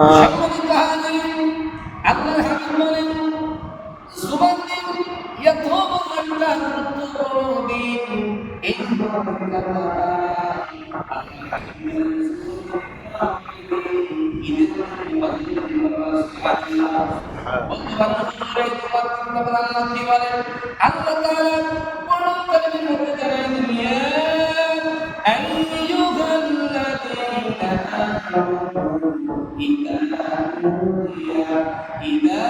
সম্মানিত হাজিরিন, আল্লাহর হাবিব বলেন, إذا نودي إذا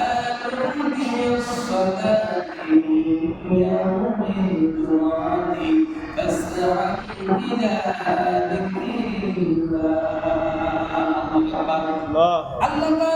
نودي الصلاة من يوم الجمعة فاسعوا إلى ذكر الله الله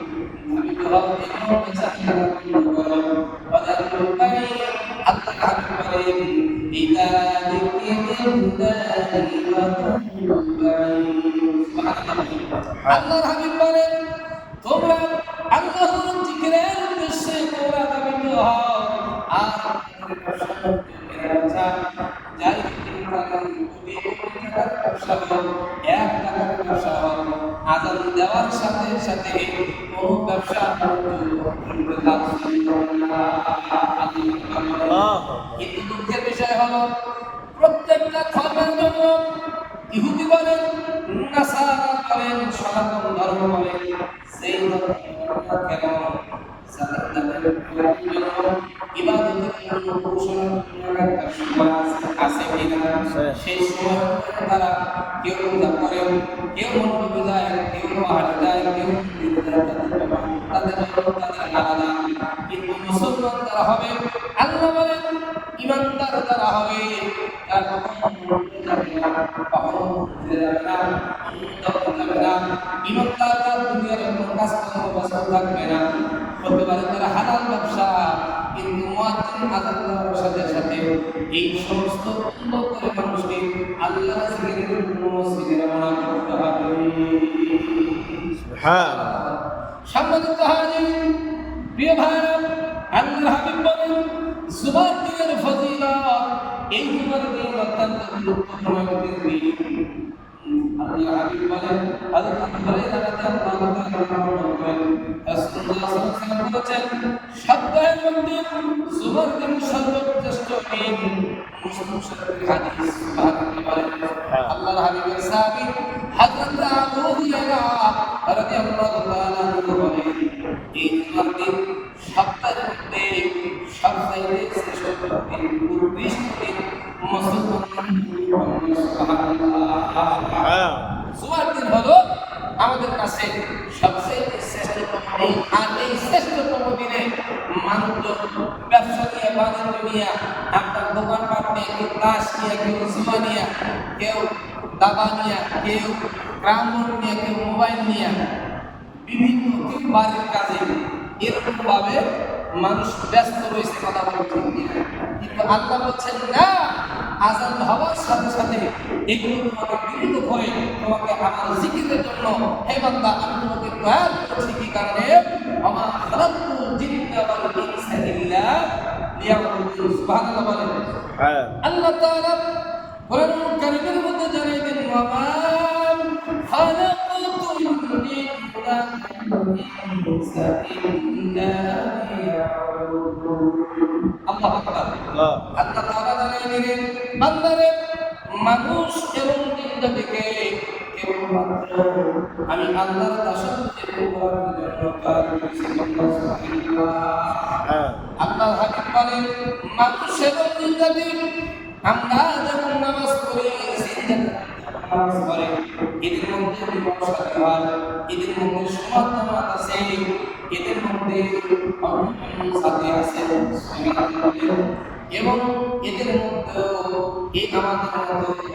আল্লাহর হাবিব বলেন, তোমরা আল্লাহর জিকিরের উদ্দেশ্যে তোমরা দাবিত হও, আর এক টাকার ব্যবসা হোক আজান দেওয়ার সাথে সাথে কিন্তু দুঃখের বিষয় হলো প্রত্যেকটা ধর্মের জন্য ইহুদি বলেন নাসারা বলেন সনাতন ধর্ম বলেন সেই ধর্ম কেন সালাতের জন্য ইবাদতের জন্য ঘোষণা একটা সময় আছে কিনা সেই তারা কেউ পূজা করেন কেউ মন্দির যায় তাদের মুসলমান তারা হবে আল্লাহ বলেন ইমানদার তারা হবে তার ইমানদার তার দুনিয়ার কোনো থাকবে না করতে তারা হালাল ব্যবসা কিন্তু মুয়াজ্জিন আযান দেওয়ার সাথে সাথে এই সমস্ত করে মানুষকে আল্লাহ করতে হবে। সম্মানিত আল্লাহর হাবিব বলেন হযরত হুরায়রা রাদিয়াল্লাহু তাআলা বর্ণনা করেন রাসূলুল্লাহ সাল্লাল্লাহু আলাইহি ওয়াসাল্লাম বলেছেন সপ্তাহের মধ্যে সবচাইতে শ্রেষ্ঠ দিন উৎকৃষ্ট দিন মুসলমান কাছে সবচেয়ে শ্রেষ্ঠতম দিন। আর এই শ্রেষ্ঠতম দিনে মানুষজন ব্যবসা নিয়ে, বাণিজ্য নিয়ে আপনার দোকানপাট নিয়ে কেউ তাস নিয়ে, কেউ জুয়া নিয়ে, কেউ দাবা নিয়ে, কেউ গ্রাম নিয়ে, কেউ মোবাইল নিয়ে, বিভিন্ন বাড়ির কাজে এরকম ভাবে মানুষ ব্যস্ত রয়েছে, কথা বলছেন কিন্তু আল্লাহ বলছেন, না আজান হওয়ার সাথে সাথে এগুলো তোমাকে বিরত করে তোমাকে আমার জিকিরের জন্য হে বান্দা আমি তোমাকে তৈরি করছি কি কারণে? আমার খালাকতু জিন্না ওয়াল ইনসা হ্যাঁ। আল্লাহ আল্লাহ হ্যাঁ। আল্লাহ তাআলা জানিয়ে দিলেন বান্দারে মানুষ এবং জিন্দা থেকে কেবলমাত্র আমি আল্লাহর দাসত্বের উপর আল্লাহ হাকিম বলেন। মানুষ এবং জিন্দা আমরা যখন নামাজ করি নামাজ করে এদের মধ্যে এদের মধ্যে এদের মধ্যে সাথে আছে এবং এদের মধ্যে এই আমাদের মধ্যে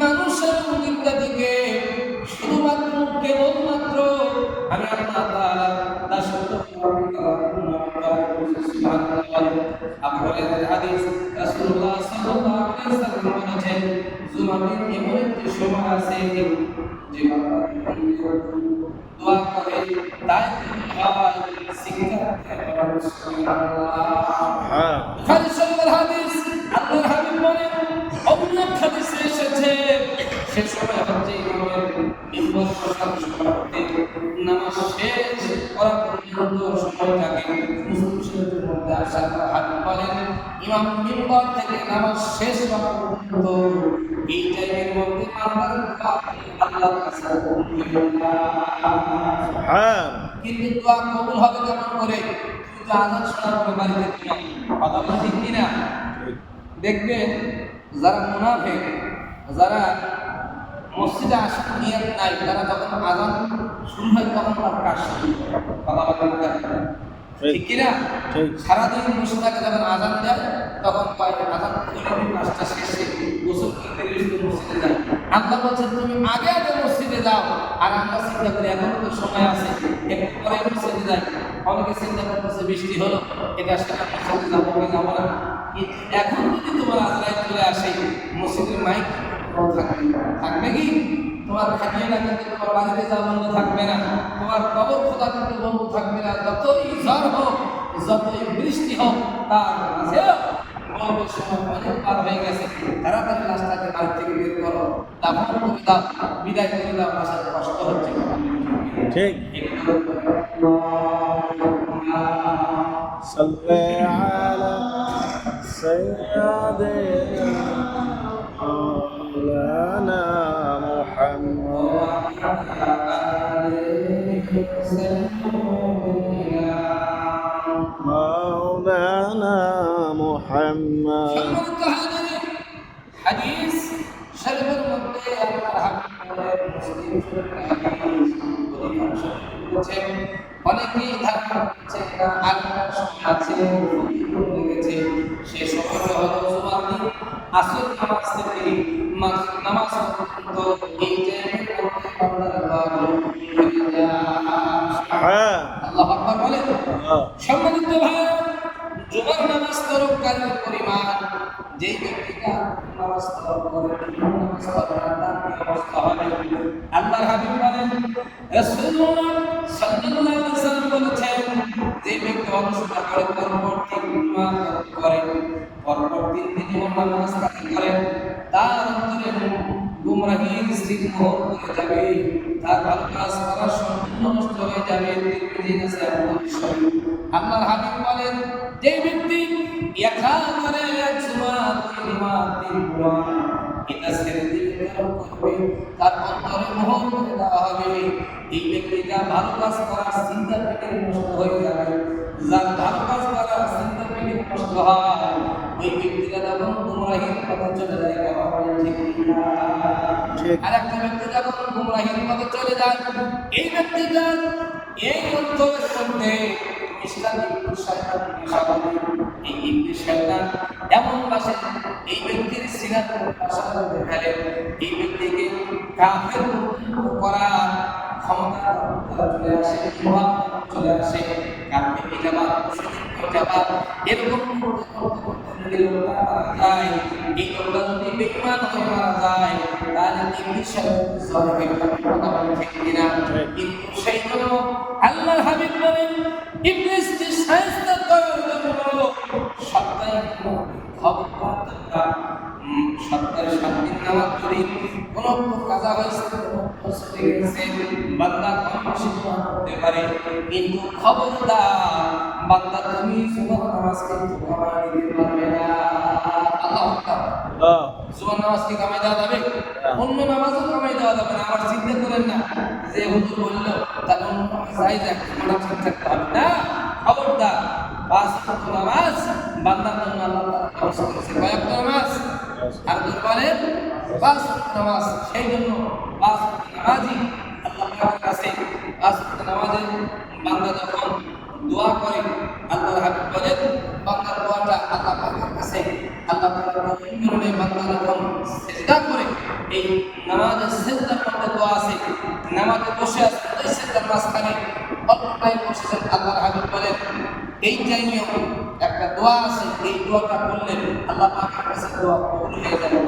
মানুষের শুধুমাত্র কেবলমাত্র আমি আল্লাহ তাআলা দাসত্ব আপনাদের হাদিস রাসূলুল্লাহ সাল্লাল্লাহু আলাইহি ওয়াসাল্লাম বলেছেন জুমাদিন এমন একটি সময় আছে যে বান্দা দোয়া করে তাই হয়। শিক্ষা হ্যাঁ হাদিস আল্লাহর হাবিব বলেন অন্য হাদিসে এসেছে সে সময় হচ্ছে ইমামের মিম্বর নামাজ শেষ করা পর্যন্ত সময়টাকে মুসলিম শরীফের মধ্যে আসার হাবিব বলেন ইমাম মিম্বর থেকে নামাজ শেষ পর্যন্ত এই টাইমের মধ্যে আল্লাহর কাছে। হ্যাঁ কিন্তু দোয়া কবুল হবে কেমন করে? তুমি তো শোনার পরে বাড়িতে কথা বলা ঠিক কিনা দেখবেন যারা মুনাফেক যারা মসজিদে আসার নিয়ত নাই। তারা যখন আজান শুরু হয় তখন তার কাজ শুরু। ঠিক। কিনা? সারাদিন বসে থাকে যখন আজান দেয় তখন আজান কাজটা শেষে গোসল করতে মসজিদে যায় আল্লাহ বলছেন তুমি আগে আগে মসজিদে যাও। আর আমরা চিন্তা করি এখন তো সময় আছে একটু পরে মসজিদে যাই। অনেকে চিন্তা করতেছে বৃষ্টি হলো এটা সেটা মসজিদে যাব কি যাব না। কিন্তু এখন যদি তোমার আজরাইল চলে আসে মসজিদের মাইক থাকবে থাকবে কি তোমার খাটিয়ে না কিন্তু তোমার বাড়িতে যাওয়া বন্ধ থাকবে না তোমার কবর খোদা কিন্তু বন্ধ থাকবে না যতই ঝড় হোক যতই বৃষ্টি হোক তার মাঝেও বলবে সময় অনেক পার হয়ে গেছে তাড়াতাড়ি লাশটাকে বাড়ি থেকে বের করো দাফন করে দাও বিদায় করে দাও বাসাতে কষ্ট হচ্ছে ঠিক صل على سيدنا مولانا محمد সম্মানিত হাজিরিন, হাদিস শরীফের মধ্যে আল্লাহর হাবিব বলেন, মুসলিম শরীফের হাদিস, অধিকাংশ বলেছেন, অনেকেই ধারণা করছে না আল্লাহর সময় আছে ফকির লেগেছে সে সময়টা হলো জুমার দিন আসর নামাজ থেকে মাগরিব নামাজ পর্যন্ত এই টাইমের সম্মানিত ভাই, জুমার নামাজ তরফকারীর পরিমাণ, যেই ব্যক্তিটা নামাজ তরফ করে নামাজ পড়ে না তার কি অবস্থা হবে? আল্লাহর হাবিব বলেন, রাসূলুল্লাহ সাল্লাল্লাহু আলাইহি ওয়াসাল্লাম বলেছেন, যে ব্যক্তি অনুসরণ করে, পরবর্তী ঈমান করে, পরবর্তী দিন নামাজ করেন তার অন্তরে গুমরাহির মোহর করে যাবে? তার ভালো কাজ করার সম্পূর্ণ নষ্ট হয়ে যাবে। আল্লাহর হাবিব বলেন, যে ব্যক্তি একা করে এক তিন এটা ছেড়ে দিবে করবে? তার অন্তরে মোহর করে দেওয়া হবে। এই ব্যক্তিটা ভালো কাজ করার চিন্তা থেকে নষ্ট হয়ে যাবে। যার ভালো কাজ করার চিন্তা থেকে নষ্ট হয়, ওই ব্যক্তিটা তখন গুমরাহির পথে চলে যায় কথা বলেন ঠিক আর একটা ব্যক্তি যখন গুমরাহির পথে চলে যায় এই ব্যক্তিটা এই অন্তরের মধ্যে ইসলাম ইবনে শয়তান নেশাবাদী এই ইবনে শয়তান এমন বাসে এই ব্যক্তির করে এই ব্যক্তিকে কাফের করার ক্ষমতা চলে আসে চলে আসে। কাফের ইজাবাত মুশরিক এরকম যদি যায় এই যদি বেঈমান হয়ে যায় তাহলে হয়ে যাবে কথা সেই জন্য আল্লাহর হাবিব বলেন ইবলিস যে শায়েস্তা খবর সপ্তাহে সাত দিন নামাজ কোন কাজা হয়েছে পারে কিন্তু খবরদার বান্দা তুমি নামাজ কমায় আল্লাহু আকবার হ্যাঁ নামাজ দেওয়া যাবে অন্য নামাজও কামাই দেওয়া যাবে না আবার চিন্তা না যে হুজুর বলল তাহলে অন্য নামাজ যাই যাক আমরা ঠিক থাকতে হবে না খবরদার পাঁচ ওয়াক্ত নামাজ বান্দার সেই জন্য পাঁচ নামাজই আল্লাহ কাছে ওয়াক্ত বান্দা যখন দোয়া করে আল্লাহর হাবিব বলেন বান্দার দোয়াটা আল্লাহ পাকের কাছে। আল্লাহ তাআলা কবুল করে যখন সিজদা করে। এই নামাজে সিজদার মধ্যে দোয়া আছে। নামাজে বসে আছে ওই সিজদার মাঝখানে অল্প টাইম বসেছেন আল্লাহর হাবিব বলেন। এই টাইমেও একটা দোয়া আছে এই দোয়াটা করলে আল্লাহ পাকের কাছে দোয়া কবুল হয়ে যাবে।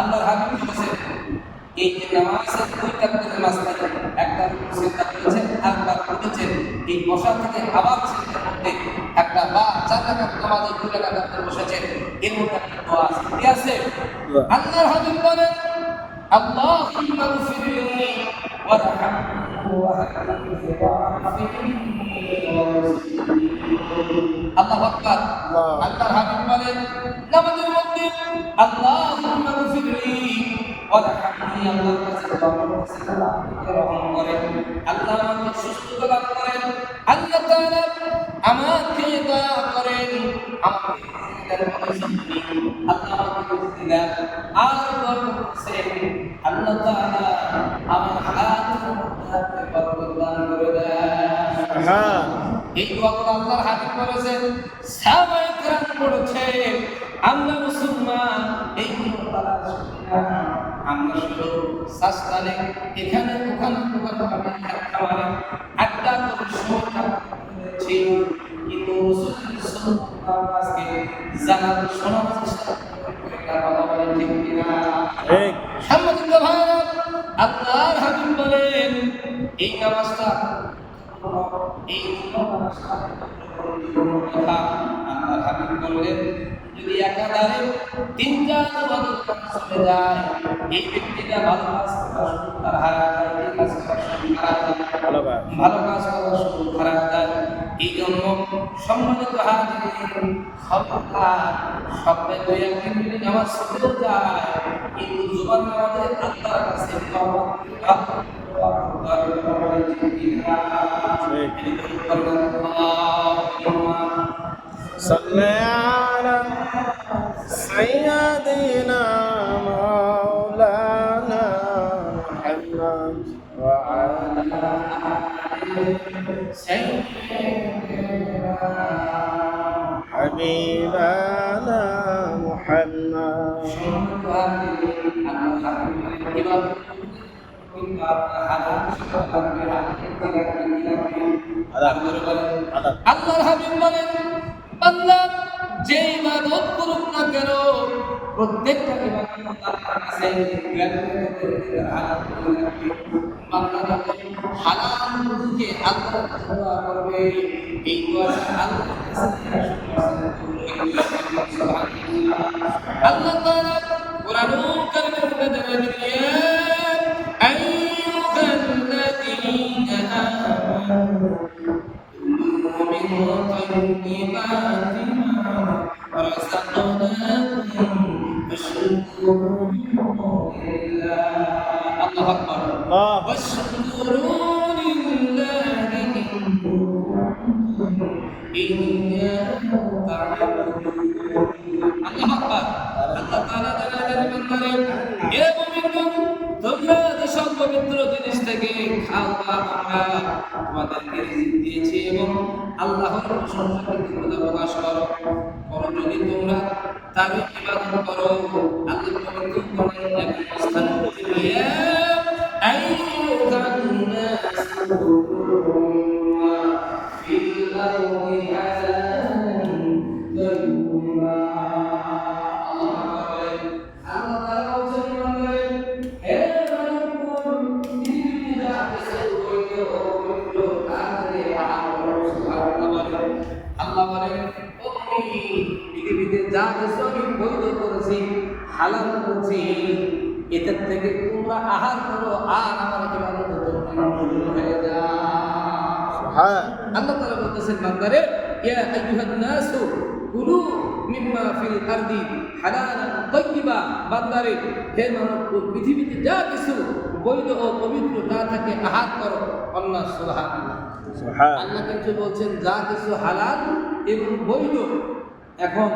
আল্লাহর হাবিব বলেছেন এই নামাজের দুই তাকবীরের মাঝখানে একটা সিজদা করেছেন আরেকটা করেছেন। এই বসা থেকে আবার সিজদার মধ্যে একটা বা চার রাকাত নামাজে দুই রাকাত আপনি বসেছেন এর মধ্যে একটা দোয়া আছে। কি আছে? দোয়া। আল্লাহর হাবিব বলেন গফিরলি ওয়ারহামনি। ওয়াহদিনি আল্লাহু আকবার। আল্লাহ। আল্লাহর হাবিব বলেন নামাজের মধ্যে আল্লাহুম্মা ওয়ারহামনি আল্লাহর কাছে রহম করেন আল্লাহ আমাকে সুস্থতা দান করেন আল্লাহ তাআলা আমাকে দয়া করেন আমাকে আল্লাহ আমাকে দেন আর দোয়া করতেছেন আল্লাহ তাআলা আমার হায়াতের মধ্যে হ্যাঁ এই করেছেন তারা। আমরা শুধু সাস্তানে এখানে ওখানে খাবারে আড্ডা করে সময়টা করেছি কিন্তু আজকে জানার শোনার চেষ্টা কথা বলেন ঠিক কিনা? সাংবাদিক আল্লাহর হাবিব বলেন এই নামাজটা এই নামাজটা কথা আল্লাহর বললেন এই ব্যক্তিটা ভালো কাজ তার হারা যায় এই কাজ হারা যায়। ভালো কাজ। যায়। এই জন্য সম্মানিত হাজির খবরদার সপ্তাহে দুই একদিন যদি নামাজ ছুটেও যায় কিন্তু আল্লাহর কাছে আল্লাহর হাবিব বলেন, বান্দা যে ইবাদত করুক না কেন, প্রত্যেকটা ইবাদত আল্লাহর কাছে বান্দা যখন হালাল রুজিকে আল্লাহর কাছে দোয়া করবে আল্লাহ طيبات ما رزقناكم فاشكروا لله الله أكبر الله واشكروا لله إن كنتم إياه تعبدون الله أكبر আল্লাহ তাআলা জানালেন বান্দারে এ মুমিনগণ তোমরা যেসব পবিত্র জিনিস থেকে খাও রিজিক দিয়েছি এবং আল্লাহর প্রশংসা প্রকাশ করো। করো যদি তোমরা তার ইবাদত করো বলেন পৃথিবীতে যা কিছু আমি বৈধ করেছি হালাল করেছি এটার থেকে তোমরা আহার করো আর আমার ইবাদত হয়ে হ্যাঁ আল্লাহ তাআলা বলতেছেন বান্দারে ইয়া আইয়ুহান নাসু কুলু মিম্মা ফিল আরদি হালালান তাইয়্যিবা। বান্দারে হে মানব পৃথিবীতে যা কিছু বৈধ ও পবিত্র তা থেকে আহার করো। আল্লাহ সুবহানাল্লাহ। সুবহান আল্লাহ কিন্তু বলছেন যা কিছু হালাল এবং বৈধ এখন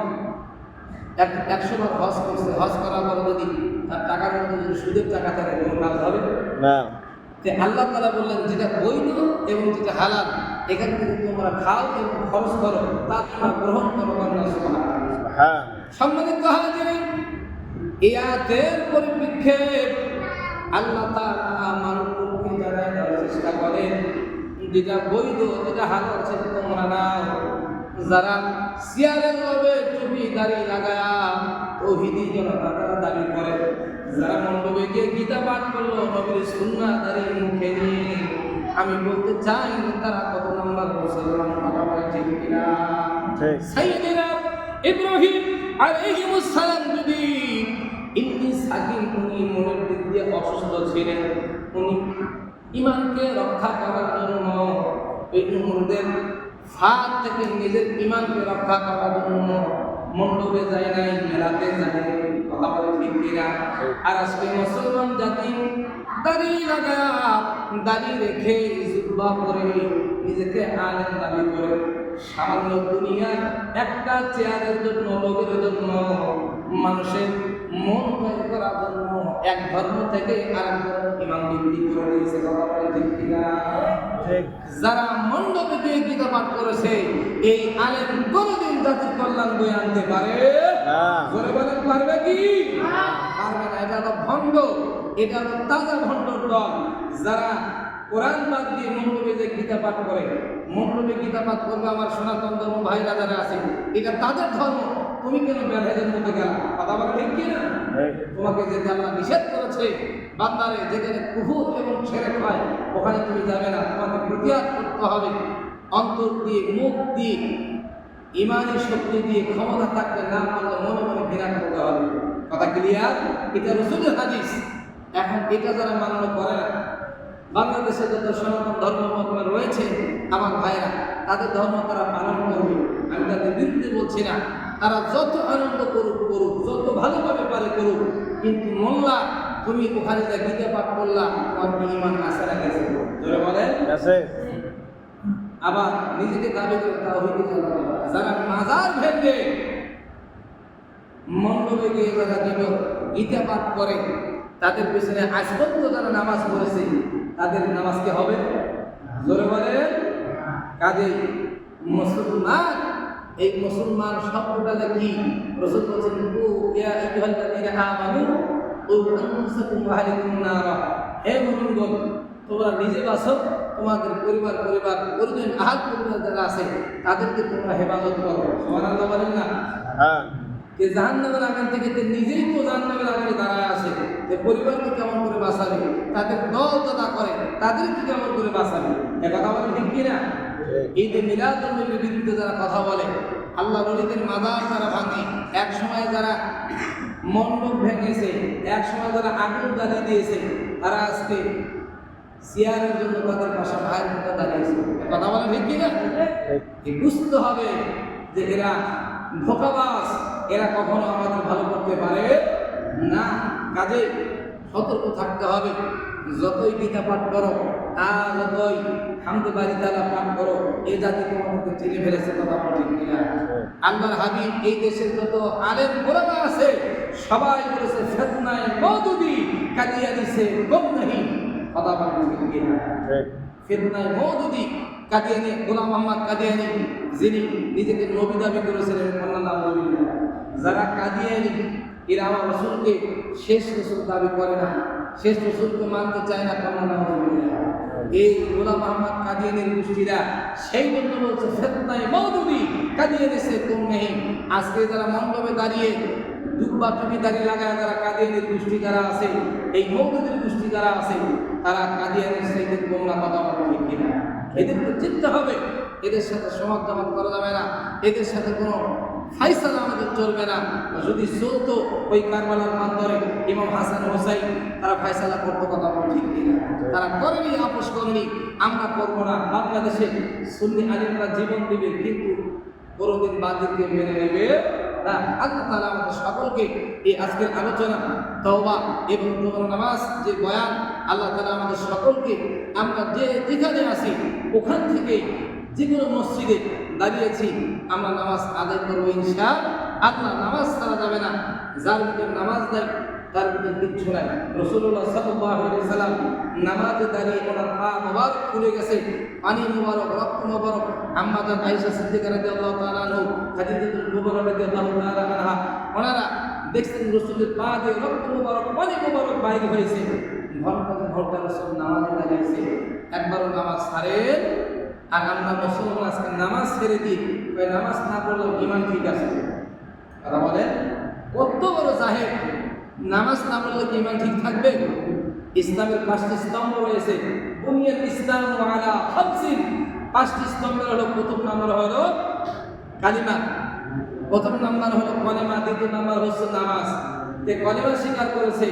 একশো বার হজ করছে। হজ করার পর যদি তার টাকার মধ্যে যদি সুদের টাকা থাকে কোনো কাজ হবে। তো আল্লাহ তালা বললেন যেটা বৈধ এবং যেটা হালাল এখান থেকে তোমরা খাও এবং খরচ করো তা তোমরা গ্রহণ করো হ্যাঁ। সম্মানিত হাজির এই আয়াতের পরিপ্রেক্ষে আল্লাহ তারা মানবকে যারা চেষ্টা করেন? যেটা বৈধ যেটা হালাল সেটা তোমরা নাও। যারা সিয়ারের লবে টুপি দাড়ি লাগায়া তৌহিদি জনতা তারা দাবি করে। যারা মণ্ডপে গিয়ে গীতা পাঠ করল নবীর সুন্না দাড়ি মুখে নিয়ে আমি বলতে চাই তারা কত নম্বর মুসলমান কথা বলে ঠিক কিনা? সাইয়েদেরা ইব্রাহিম আলাইহিস সালাম যদি ইন্নি সাকিম উনি মনের দিক দিয়ে অসুস্থ ছিলেন উনি ইমানকে রক্ষা করার জন্য এই উমরদের ফাঁদ থেকে নিজের ইমানকে রক্ষা করার জন্য মণ্ডপে যায় নাই, মেলাতে যায় কথা বলে ঠিক কিনা? আর আজকে মুসলমান জাতি দাড়ি লাগা, দাড়ি রেখে জুব্বা পরে নিজেকে আলেম দাবি করে। সামান্য দুনিয়ার একটা চেয়ারের জন্য লোকের জন্য, মানুষের মন তৈরি করার জন্য এক ধর্ম থেকে আরেক ধর্ম ইমাম বৃদ্ধি করে দিয়েছে, কথা বলে ঠিক কিনা? যারা মণ্ডপে গিয়ে গীতা পাঠ করেছে এই আলেম কোনোদিন জাতির কল্যাণ বই আনতে পারে? না। জোরে বলেন পারবে কি? পারবে না এটা হলো ভণ্ড এটা হলো তাজা ভণ্ডর দল যারা কোরআন বাদ দিয়ে মণ্ডপে যে গীতা পাঠ করে মণ্ডপে গীতা পাঠ করবে আমার সনাতন ধর্ম ভাইরা যারা আছে এটা তাদের ধর্ম। তুমি কেন ব্যাধেদের মধ্যে গেলা? কথা বলে ঠিক কি না তোমাকে যেতে আল্লাহ নিষেধ করেছে বান্দারে যেখানে কুহুর এবং ছেড়ে খায় ওখানে তুমি যাবে না। তোমাকে প্রতিহার করতে হবে। অন্তর দিয়ে মুখ দিয়ে ইমানের শক্তি দিয়ে ক্ষমতা থাকতে না পারলে মনে মনে ঘৃণা করতে হবে। কথা ক্লিয়ার এটা রসুলের হাদিস। এখন এটা যারা মান্য করে না। বাংলাদেশে যত সনাতন ধর্ম রয়েছে আমার ভাইরা তাদের ধর্ম তারা পালন করবে। আমি তাদের বিরুদ্ধে বলছি না। তারা যত আনন্দ করুক করুক যত ভালোভাবে পারে করুক কিন্তু মোল্লা তুমি ওখানে যা গীতা পাঠ করলা তোমার ইমান আশা রাখেছে ধরে আছে। আবার নিজেকে দাবি করে জানাতে হবে। যারা মাজার ভেঙে মণ্ডপে গিয়ে যারা দিব গীতা পাঠ করে তাদের পেছনে আজ পর্যন্ত যারা নামাজ পড়েছে তাদের নামাজ কি হবে? জোরে বলে কাজে মুসলমান এই মুসলমান শব্দটা কি রসুল বলছেন ও ইয়া আইয়ুহাল্লাযীনা আমানু ও আনফুসাকুম ওয়া আহলিকুম নারা। হে মুমিনগণ তোমরা নিজে বাসো তোমাদের পরিবার পরিবার পরিজন আহাত পরিবার যারা আছে তাদেরকে তোমরা হেফাজত করো। সুবহানাল্লাহ বলেন না? হ্যাঁ। যে জাহান্নামের আগান থেকে তে নিজেই তো জাহান্নামের আগানে দাঁড়ায় আছে যে পরিবারকে কেমন করে বাঁচাবে তাদের দল দাদা করে তাদেরকে কেমন করে বাঁচাবে? এ কথা বলে ঠিক কিনা? এই যে বিরুদ্ধে যারা কথা বলে আল্লাহ নবীদের মাদার যারা ভাঙে। এক সময় যারা মণ্ডপ ভেঙেছে এক সময় যারা আগুন জ্বালিয়ে দিয়েছে তারা আজকে চেয়ারের জন্য তাদের পাশে ভাইয়ের মতো দাঁড়িয়েছে। কথা বলে ঠিক কিনা? বুঝতে হবে যে এরা ধোকাবাজ এরা কখনো আমাদের ভালো করতে পারে না। কাজে সতর্ক থাকতে হবে। যতই গীতা পাঠ করো আর যতই হামদে বাড়ি তালা পাঠ করো। এই জাতি তোমাদেরকে চিনে ফেলেছে, কথা বলা কিনা? আল্লাহর হাবিব, এই দেশের যত আলেম আছে, সবাই বলেছে, ফেতনায় মৌদুদি কালিয়া দিছে গম কথা বলা ঠিক কিনা? ঠিক মৌদুদি কাদিয়ানি গোলাম মোহাম্মদ কাদিয়ানি যিনি নিজেকে নবী দাবি করেছিলেন নবী যারা কাদিয়ানি এরা আমার রসুলকে শেষ রসুল দাবি করে না। শেষ রসুলকে মানতে চায় না নবী এই গোলাম আহমদ কাদিয়ানির গোষ্ঠীরা সেই জন্য বলছে, ফেতনায় মৌদুদি কাদিয়ানি সে তুম নেই আজকে যারা মণ্ডপে দাঁড়িয়ে দুব্বা টুপি দাঁড়িয়ে লাগায় যারা কাদিয়ানির গোষ্ঠী যারা আছে, এই মৌদুদের গোষ্ঠী যারা আছে, তারা কাদিয়ানির সাথে গোমরা কথা বলে ঠিক কিনা। এদেরকে চিনতে হবে, এদের সাথে সমাজ করা যাবে না। এদের সাথে কোনো ফাইসালা আমাদের চলবে না। যদি চলতো ওই কারবালার মাধ্যমে ইমাম হাসান হোসাইন, তারা ফাইসালা করতে কথা বলে ঠিক কিনা? তারা করেনি, আপোষ করেনি। আমরা করব না। বাংলাদেশে সুন্নি আলিমরা জীবন দিবে, কিন্তু কোনোদিন বাদীকে মেনে নেবে না। আল্লাহ তাআলা আমাদের সকলকে এই আজকের আলোচনা, তওবা এবং তোমরা নামাজ যে বয়ান, আল্লাহ তাআলা আমাদের সকলকে আমরা যে যেখানে আসি ওখান থেকে যে কোনো মসজিদে দাঁড়িয়েছি, আমরা নামাজ আদায় করব ইনশা আল্লাহ। নামাজ ছাড়া যাবে না। যার ভিতরে নামাজ দেয়, তার মধ্যে কিচ্ছু নাই। রসুল্লাহ সাল্লাহ সাল্লাম নামাজে দাঁড়িয়ে ওনার পা মোবারক খুলে গেছে। পানি মোবারক, রক্ত মোবারক। আম্মাজান আয়েশা সিদ্দিকা রাদিয়াল্লাহু তাআলা আনহু, খাদিজাতুল কুবরা রাদিয়াল্লাহু তাআলা আনহা, ওনারা দেখছেন রসুলের পা দিয়ে রক্ত মোবারক, পানি মোবারক বাইরে হয়েছে। ঘন্টাকে ঘণ্টা রসুল নামাজে দাঁড়িয়েছে। একবারও নামাজ ছাড়েন আর আমরা মুসলমান আজকে নামাজ ছেড়ে দিই নামাজ না পড়লেও ইমান ঠিক আছে? কথা বলেন কত বড় জাহের নামাজ না পড়লে কি ইমান ঠিক থাকবে? ইসলামের পাঁচটি স্তম্ভ রয়েছে। বুনিয়াল ইসলাম আলা পাঁচটি স্তম্ভের হলো, প্রথম নাম্বার হলো কালিমা। প্রথম নাম্বার হলো কলেমা। দ্বিতীয় নাম্বার হচ্ছে নামাজ। তে কলেমা স্বীকার করেছে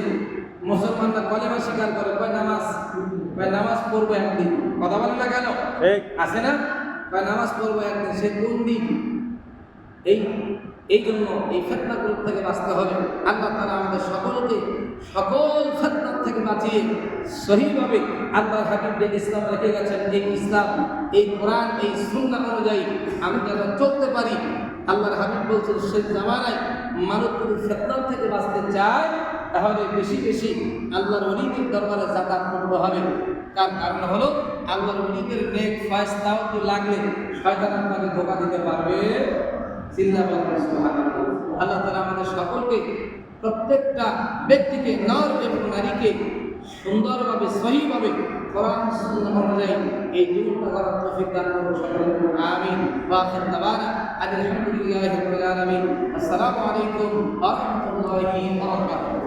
মুসলমানরা কলেমা স্বীকার করে কয় নামাজ? কয় নামাজ পড়ব একদিন। কথা বলে না কেন? আছে না? কয় নামাজ পড়ব একদিন সে কোন দিন? এই এই জন্য এই ফেতনাগুলো থেকে বাঁচতে হবে। আল্লাহ তারা আমাদের সকলকে সকল ফেতনার থেকে বাঁচিয়ে সহিভাবে আল্লাহ হাবিব যে ইসলাম রেখে গেছেন এই ইসলাম এই কোরআন এই সুন্না অনুযায়ী আমি যেন চলতে পারি আল্লাহর হাবিব বলছেন সেই জামানায় মানুষ যদি ফেতনার থেকে বাঁচতে চায়, তাহলে বেশি বেশি আল্লাহর অলিদের দরবারে যাতায়াত করতে হবে তার কারণ হলো, আল্লাহর অলিদের নেক ফায়স্তাও তো লাগলে শয়তান আপনাকে ধোকা দিতে পারবে চিল্লা। আল্লাহ তাআলা আমাদের সকলকে প্রত্যেকটা ব্যক্তিকে, নর এবং নারীকে সুন্দরভাবে, সহিভাবে কোরআন সুন্নাহ অনুযায়ী এই জীবনটা করার তৌফিক দান করুন সকলে আমিন। ওয়া আখির দাওয়ানা। আলহামদুলিল্লাহি রাব্বিল আলামিন। আসসালামু আলাইকুম ওয়া রাহমাতুল্লাহি ওয়া বারাকাতুহু।